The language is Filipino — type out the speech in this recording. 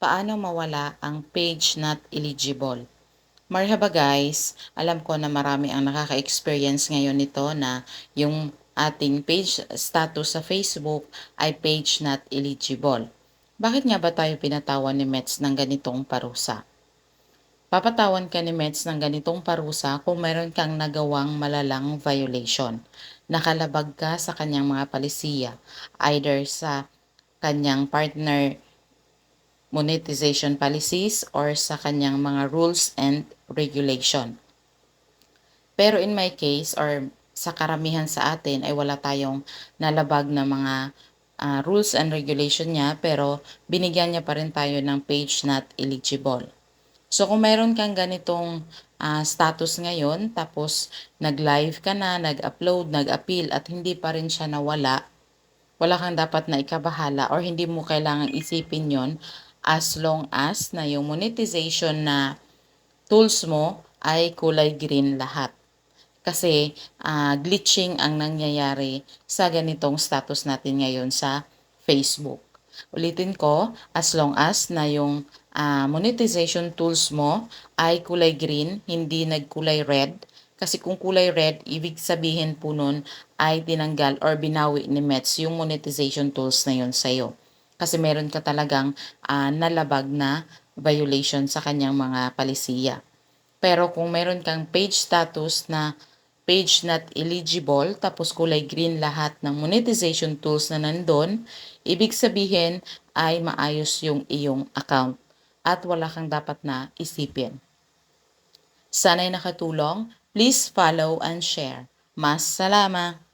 paano mawala ang page not eligible. Marhaba guys, alam ko na marami ang nakaka-experience ngayon nito na yung ating page status sa Facebook ay page not eligible. Bakit nga ba tayo pinatawan ni Mets ng ganitong parusa? Papatawan ka ni Mets ng ganitong parusa kung meron kang nagawang malalang violation. Nakalabag ka sa kanyang mga palisiya, either sa kanyang partner monetization policies or sa kanyang mga rules and regulation. Pero in my case or sa karamihan sa atin ay wala tayong nalabag na mga uh, rules and regulation niya pero binigyan niya pa rin tayo ng page not eligible. So kung meron kang ganitong uh, status ngayon tapos nag-live ka na, nag-upload, nag-appeal at hindi pa rin siya nawala, wala kang dapat na ikabahala or hindi mo kailangang isipin yon as long as na yung monetization na tools mo ay kulay green lahat. Kasi uh, glitching ang nangyayari sa ganitong status natin ngayon sa Facebook. Ulitin ko, as long as na yung uh, monetization tools mo ay kulay green, hindi nagkulay red. Kasi kung kulay red, ibig sabihin po nun ay tinanggal or binawi ni Mets yung monetization tools na yun sa'yo. Kasi meron ka talagang uh, nalabag na violation sa kanyang mga palisiya. Pero kung meron kang page status na page not eligible, tapos kulay green lahat ng monetization tools na nandun, ibig sabihin ay maayos yung iyong account at wala kang dapat na isipin. Sana'y nakatulong. Please follow and share. Mas salama!